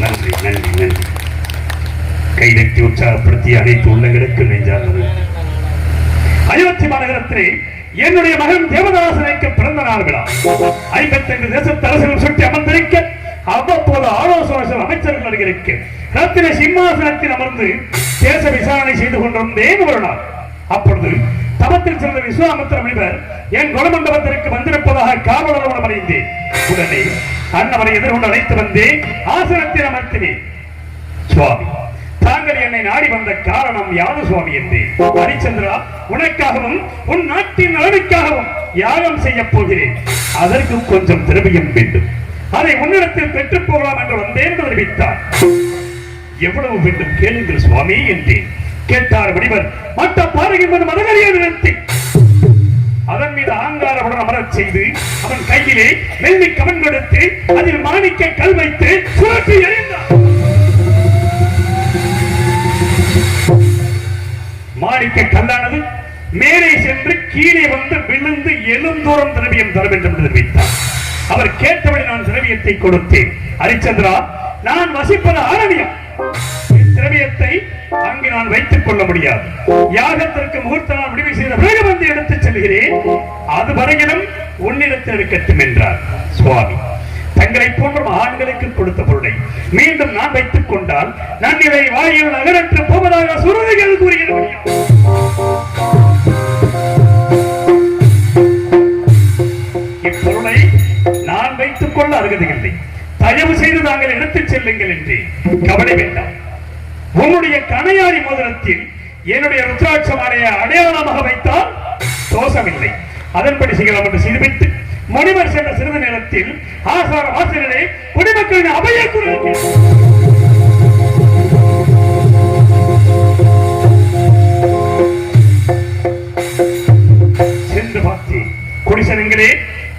நன்றி நன்றி நன்றி. கைதட்டி உற்சாகப்படுத்திய அனைத்து உள்ளங்களுக்கு நெஞ்சார்ந்தது அயோத்தி மாநகரத்திலே என்னுடைய மகன் தேவதாசனுக்கு பிறந்த நாள் விழா ஐம்பத்தைந்து தேசத்து அரசுகள் சுற்றி அமர்ந்திருக்க அவ்வப்போது ஆலோசனை அமைச்சர்கள் வருகிறக்கு ரத்தின சிம்மாசனத்தில் அமர்ந்து தேச விசாரணை செய்து கொண்டிருந்தேன் ஒரு நாள். அப்பொழுது தவத்தில் சிறந்த விஸ்வாமித்திர முனிவர் என் குணமண்டபத்திற்கு வந்திருப்பதாக காவலரோடு அறிந்தேன் உடனே அண்ணவரை எதிர்கொண்டு அழைத்து வந்தேன் ஆசனத்தில் அமர்த்தினேன். சுவாமி தாங்கள் என்னை நாடி வந்த காரணம் யாது சுவாமி? என்றேன் ஹரிச்சந்திரா உனக்காகவும் உன் நாட்டின் நலனுக்காகவும் யாகம் செய்ய போகிறேன். அதற்கு கொஞ்சம் திரவியம் வேண்டும். அதை உன்னிடத்தில் பெற்றுப் போகலாம் என்று வந்தேன் என்று தெரிவித்தார். எவ்வளவு வேண்டும் கேளுங்கள் சுவாமி என்றேன். கேட்டார் வடிவர் நிறுத்தி. அதன் மீது ஆங்காரவுடன் அமரச் செய்து அவன் கையிலே கவன் கொடுத்து அதில் மாணிக்க கல் வைத்து சுழற்றி எறிந்தார் மாணிக்க கல்லானது மேலே சென்று கீழே வந்து விழுந்து எழுந்தூரம் திரவியம் தர வேண்டும் என்று தெரிவித்தார் அவர் கேட்டபடி நான் திரவியத்தை கொடுத்தேன். ஹரிச்சந்திரா நான் வசிப்பது ஆரவியம் திரவியத்தை அங்கு நான் வைத்துக் கொள்ள முடியாது. யாகத்திற்கு முகூர்த்த நான் முடிவு செய்த பிறகு வந்து எடுத்துச் செல்கிறேன். அது வரையிலும் உன்னிடத்தில் இருக்கட்டும் என்றார் சுவாமி. தங்களை போன்ற மகான்களுக்கு கொடுத்த பொருளை மீண்டும் நான் வைத்துக் கொண்டால் நான் இதை வாயில் நகரற்று போவதாக சுருதிகள் கூறுகிறேன் இப்பொருளை நான் வைத்துக் கொள்ள அருகதையில்லை தயவு செய்து தாங்கள் எடுத்துச் செல்லுங்கள் என்று கவலை வேண்டாம். உன்னுடைய கணையாரி மோதிரத்தில் என்னுடைய ருத்ராட்சமாலைய அடையாளமாக வைத்தால் தோஷமில்லை அதன்படி செய்யலாம் என்று செய்துவிட்டு முனிவர் சென்ற சிறிது நேரத்தில் ஆசார வாசலிலே குடிமக்களின் அபய குரல் கேட்டது. சென்று பார்த்தேன் குடிசனங்களே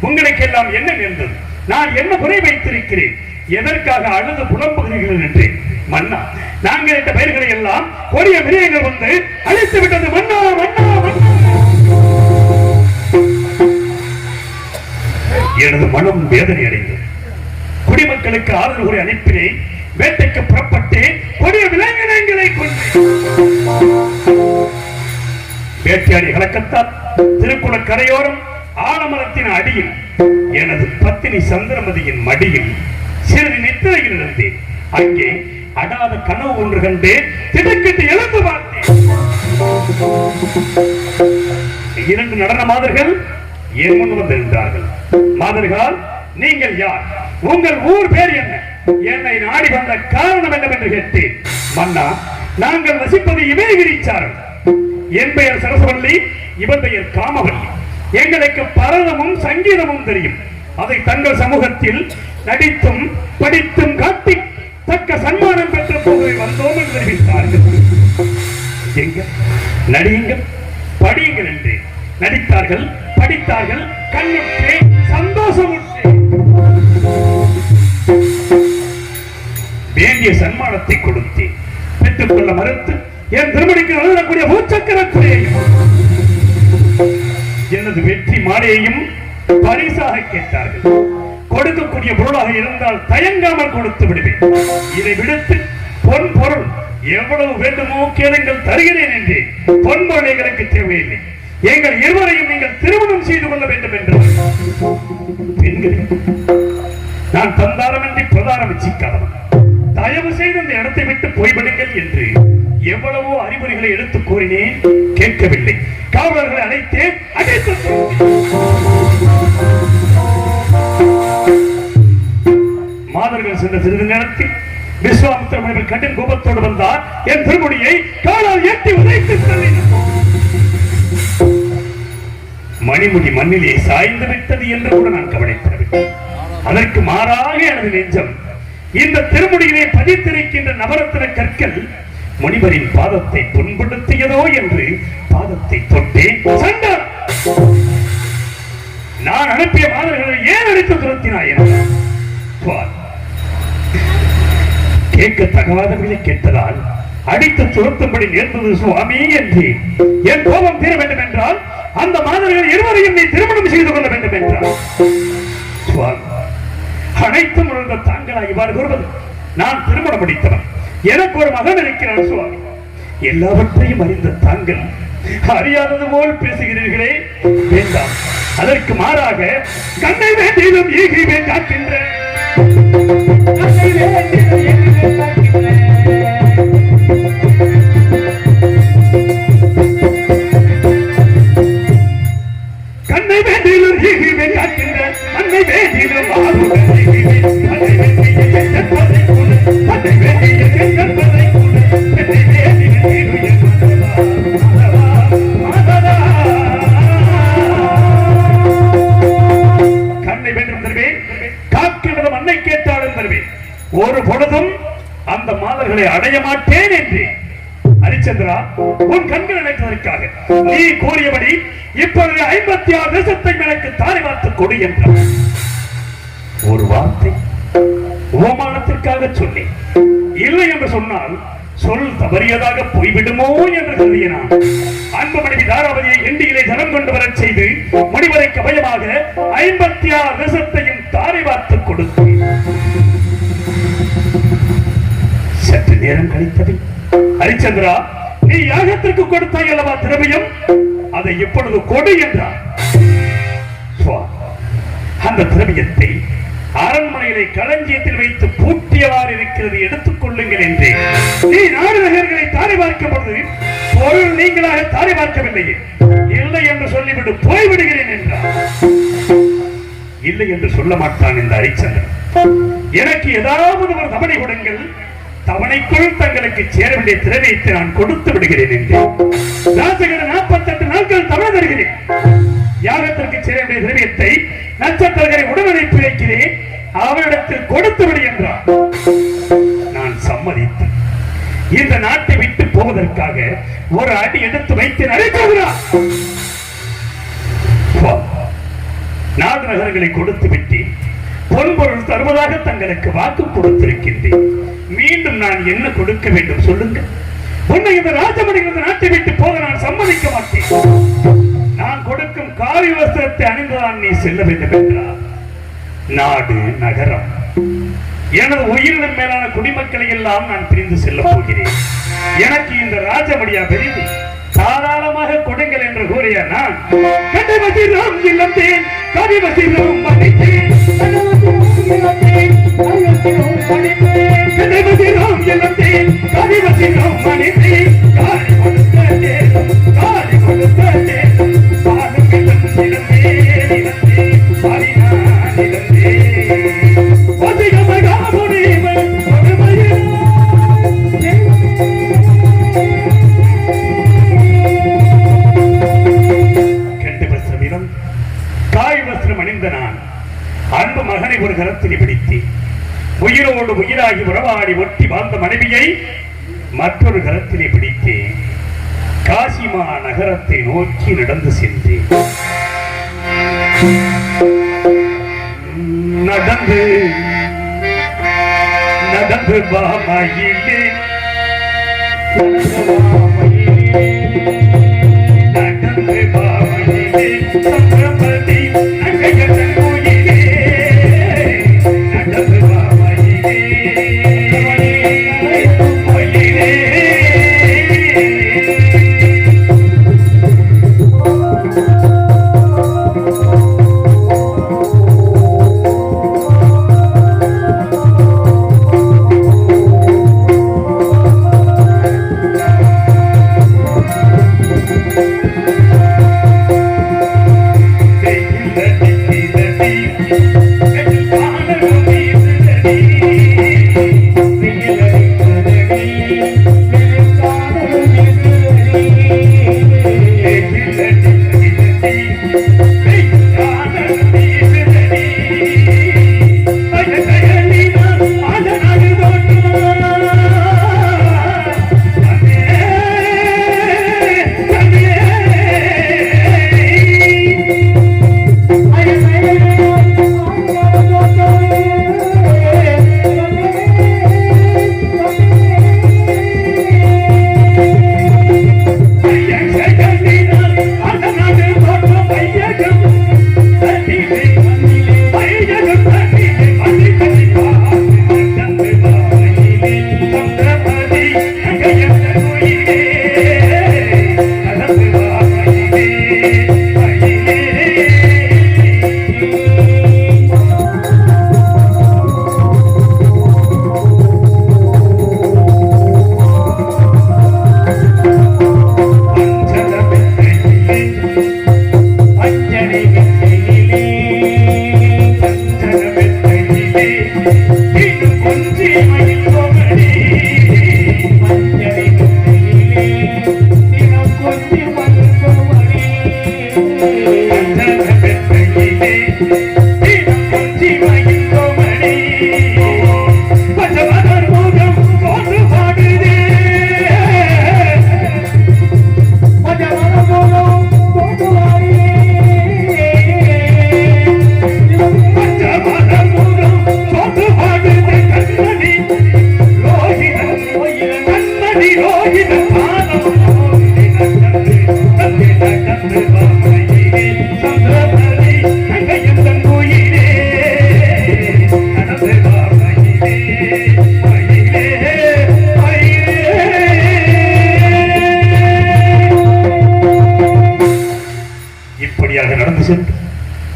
உங்களுக்கெல்லாம் என்ன நேர்ந்தது நான் என்ன குறை வைத்திருக்கிறேன்? எதற்காக அழுது புலம்புகிறீர்கள் என்று? மன்னா நாங்கள் இந்த பயிர்களை எல்லாம் கொடிய மிரியங்கள் வந்து அழித்து விட்டது. மன்னா மன்னா எனது மனம் வேதனை அடைந்தது. குடிமக்களுக்கு ஆறுதல் கூறி அனுப்பினேன் வேட்டைக்கு புறப்பட்டு கொடிய விலங்கினங்களை கொண்டு வேட்டையாடி கலக்கத்தால் திருக்குள கரையோரம் ஆலமரத்தின் அடியில் எனது பத்தினி சந்திரமதியின் மடியில் சிறிது நித்திரையில் இருந்தேன். அங்கே அடாத கனவு ஒன்று கண்டு திடுக்கிட்டு எழுந்து பார்த்தேன். இரண்டு நடன மாதர்கள் என் முன் வந்திருந்தார்கள் மாதர்கள் நீங்கள் யார்? உங்கள் ஊர் பேர் என்ன? என்னை நாடி வந்த காரணம் என்னவென்று கேட்டேன். மன்னா நாங்கள் வசிப்பது இமயகிரிச்சாரம். என் பெயர் சரசவல்லி இவன் பெயர் காமவல்லி எங்களுக்கு பரதமும் சங்கீதமும் தெரியும். அதை தங்கள் சமூகத்தில் நடித்தும் படித்தும் காட்டி தக்க சன்மானம் பெற்ற போது வந்தோம் என்று தெரிவித்தார்கள். எங்க? நடியுங்கள் படியுங்கள் என்று. நடித்தார்கள் படித்தார்கள். கண்ணுற்றே சந்தோஷமுற்றே. வேண்டிய சன்மானத்தை கொடுத்தேன். பெற்றுக்கொள்ள மறுத்து என் திருமணிக்கு வழங்கக்கூடிய பூச்சக்கரத்திலேயும் எனது வெற்றி மாலையையும் பரிசாக கேட்டார்கள். கொடுக்கக்கூடிய பொருளாக இருந்தால் தயங்காமல் கொடுத்து விடுவேன். இதை விடுத்து பொன் பொருள் எவ்வளவு வேண்டுமோ கேளுங்கள் தருகிறேன் என்று பொன்பொருள் எங்களுக்கு தேவையில்லை. எங்கள் இருவரையும் நீங்கள் திருமணம் செய்து கொள்ள வேண்டும் என்று நான் தந்தாரமின்றி பிரதானம் வச்சிக்காதவன் தயவு செய்து இந்த இடத்தை விட்டு போய்விடுங்கள் என்று அறிவுரைகளை எடுத்து கூறினேன் கேட்கவில்லை. காவலர்களை அழைத்தேன் அழைத்து மாதர்கள் சென்ற சிறிது நேரத்தில் விஸ்வாமித்திர முனிவர் கண்டின் கோபத்தோடு வந்தார். என் திருமுடியை காலால் எட்டி உதைத்து மணிமுடி மண்ணிலே சாய்ந்து விட்டது என்று கூட நான் கவனிப்படவில்லை அதற்கு மாறாக எனது நெஞ்சம் இந்த திருமுடியிலே பதித்திருக்கின்ற நவரத்தின கற்கள் முனிவரின் பாதத்தை புண்படுத்தியதோ என்று பாதத்தை தொட்டேன். நான் அனுப்பிய மாதர்களை ஏன் அடித்து துரத்தினாய் என? கேட்க தகாதவர்களை கேட்டதால் அடித்து துரத்தும்படி நேர்ந்தது சுவாமி என்று என் கோபம் தீர வேண்டும் என்றால் அந்த மாதர்கள் இருவரையும் நீ திருமணம் செய்து கொள்ள வேண்டும் என்றார் சுவாமி அனைத்தும் உணர்ந்த தாங்களா இவ்வாறு கூறுவது. நான் திருமணம் முடித்தவன். எனக்கு ஒரு மகன் இருக்கிறான் சுவாமி. எல்லாவற்றையும் அறிந்த தாங்கள் அறியாதது போல் பேசுகிறீர்களே வேண்டாம். அதற்கு மாறாக கண்ணை வேண்டியிலும் ஈகிவே காக்கின்ற கண்ணை வேண்டியிலும் என்று பார்க்கிறேன். அடைய மாட்டேன் என்று. ஹரிச்சந்திரா உன் கண்கள் நினைத்ததற்காக நீ கூறியபடி இப்பொழுது ஐம்பத்தி ஆறு தேசத்தை எனக்கு தாரை பார்த்து கொடு என்றார். ஒரு வார்த்தை உபமானத்திற்காக சொன்னேன். இல்லை என்று சொன்னால் சொல் தவறியதாக போய்விடுமோ என்று கருதினான். அன்பு மனைவி தாராவதியை இந்தியிலே ஜனம் கொண்டு வரச் செய்து முடிவரை பயமாக ஐம்பத்தி ஆறு தேசத்தையும் தாரை பார்த்து கொடுத்தேன். சற்று நேரம் கழித்தது. ஹரிச்சந்திரா நீ யாகத்திற்கு கொடுத்தாய் அல்லவா திரவியம்? அதை இப்பொழுது கொடு என்றார். அந்த திரவியத்தை அரண்மனையிலே களஞ்சியத்தில் வைத்து பூட்டியவாறு இருக்கிறது எடுத்துக் கொள்ளுங்கள் என்று. நீ நாடு நகர்களை தாரை பார்க்கும் பொழுது பொருள் நீங்களாக தாரை பார்க்கவில்லையே இல்லை என்று சொல்லிவிட்டு போய்விடுகிறேன் என்றார். இல்லை என்று சொல்ல மாட்டான் இந்த ஹரிச்சந்திரன். எனக்கு ஏதாவது ஒரு தவணை கொடுங்கள். தவணைக்குள் தங்களுக்கு சேர வேண்டிய திரவியத்தை நான் கொடுத்து விடுகிறேன் என்று. நாற்பத்தி நாற்பத்தெட்டு நாட்கள் தவணை தருகிறேன். யாகத்திற்கு சேர வேண்டிய திரவியத்தை நட்சத்திரங்களை உடனடிப்பு பிழைக்கிறேன். அவரிடத்தில் கொடுத்து விடு என்றார். நான் சம்மதித்தேன். இந்த நாட்டை விட்டு போவதற்காக ஒரு அடி எடுத்து வைத்து நடைபெறுகிறார். நாடு நகரங்களை கொடுத்து விட்டு பொன்பொருள் தருவதாக தங்களுக்கு வாக்கு கொடுத்திருக்கின்றேன். மீண்டும் நான் என்ன கொடுக்க வேண்டும் சொல்லுங்க? உன்னை இந்த ராஜமணிகள் நாட்டை விட்டு போக நான் சம்மதிக்க மாட்டேன். நான் கொடுக்கும் காவி வஸ்திரத்தை அணிந்துதான் நீ செல்ல வேண்டும் என்றார். நாடு நகரம். எனது உயிரினும் மேலான குடிமக்களை எல்லாம் நான் பிரிந்து செல்ல போகிறேன். எனக்கு இந்த ராஜமடியா பெரிது. தாராளமாக கொடுங்கள் என்று கூறிய நான் கண்டபதி ராம் இல்லத்தேன் கவிபதி ராம் மன்னித்தேன் அன்பு மகனை ஒரு கரத்தில் பிடித்து உயிரோடு உயிராகி உறவாடி ஒட்டி வாழ்ந்த மனைவியை மற்றொரு கரத்திலே பிடித்து காசிமா நகரத்தை நோக்கி நடந்து சென்றேன். நடந்து நடந்து வாமையிலே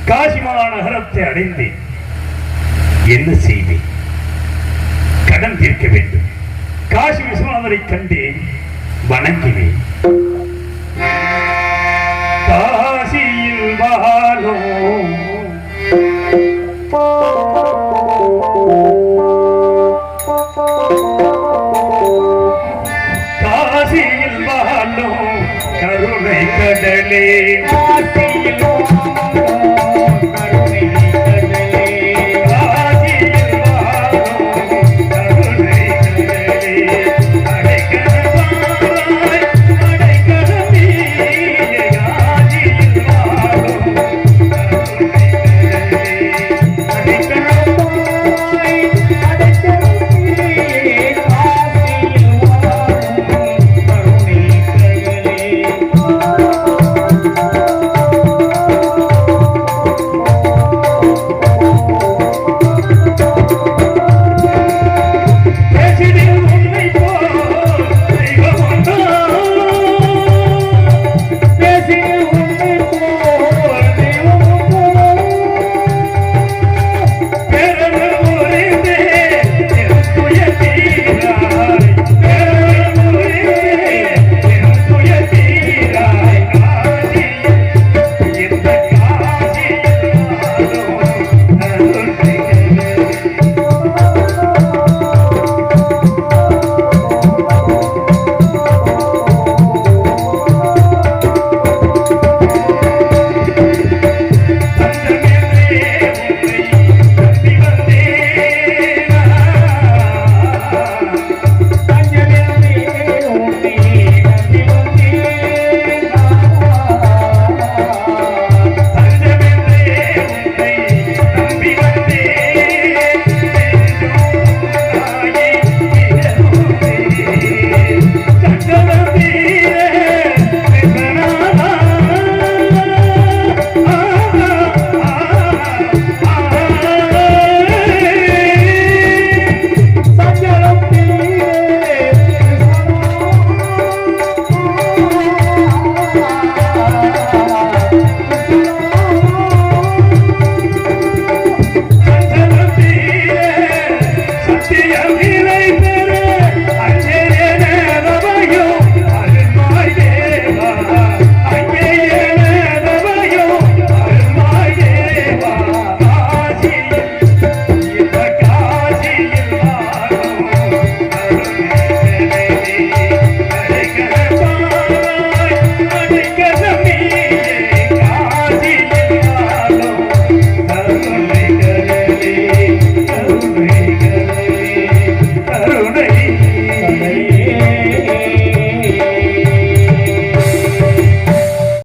காசி மகாநகரத்தை அடைந்தேன் என்ன செய்தேன் கடன் தீர்க்க வேண்டும். காசி விஸ்வநாதரை கண்டேன் வணங்கினேன். காசியில் மகானோ காசியில் மகானோ கருணை கடலே.